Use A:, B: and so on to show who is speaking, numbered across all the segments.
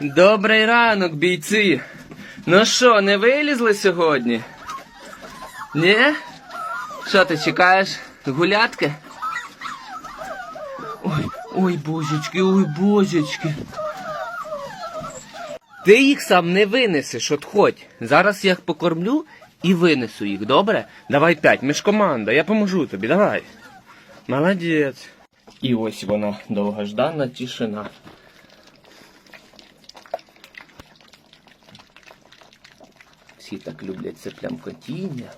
A: Добрий ранок, бійці. Ну що, не вилізли сьогодні? Ні? Що ти чекаєш? Гулятки? Ой, ой, божечки, ой, божечки. Ти їх сам не винесеш, от ходь. Зараз я їх покормлю і винесу їх, добре? Давай п'ять, ми ж команда, я поможу тобі, давай. Молодець. І ось вона, довгождана тишина. Всі так люблять це плямкотіння.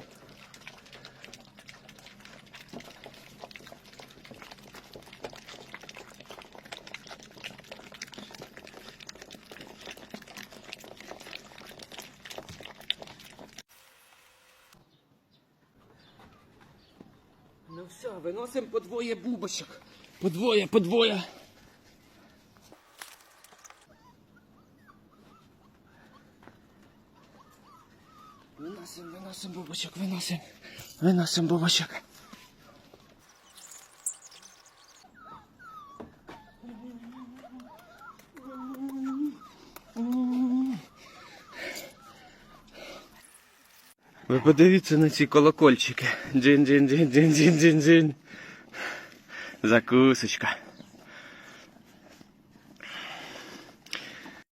A: Ну все, виносимо по двоє бубочок. По двоє, по двоє. Виносим, виносим бубочок, виносим. Виносим бубочок. Ви подивіться на ці колокольчики. Джин-джин-джин-джин-джин-джин-джин. Закусочка.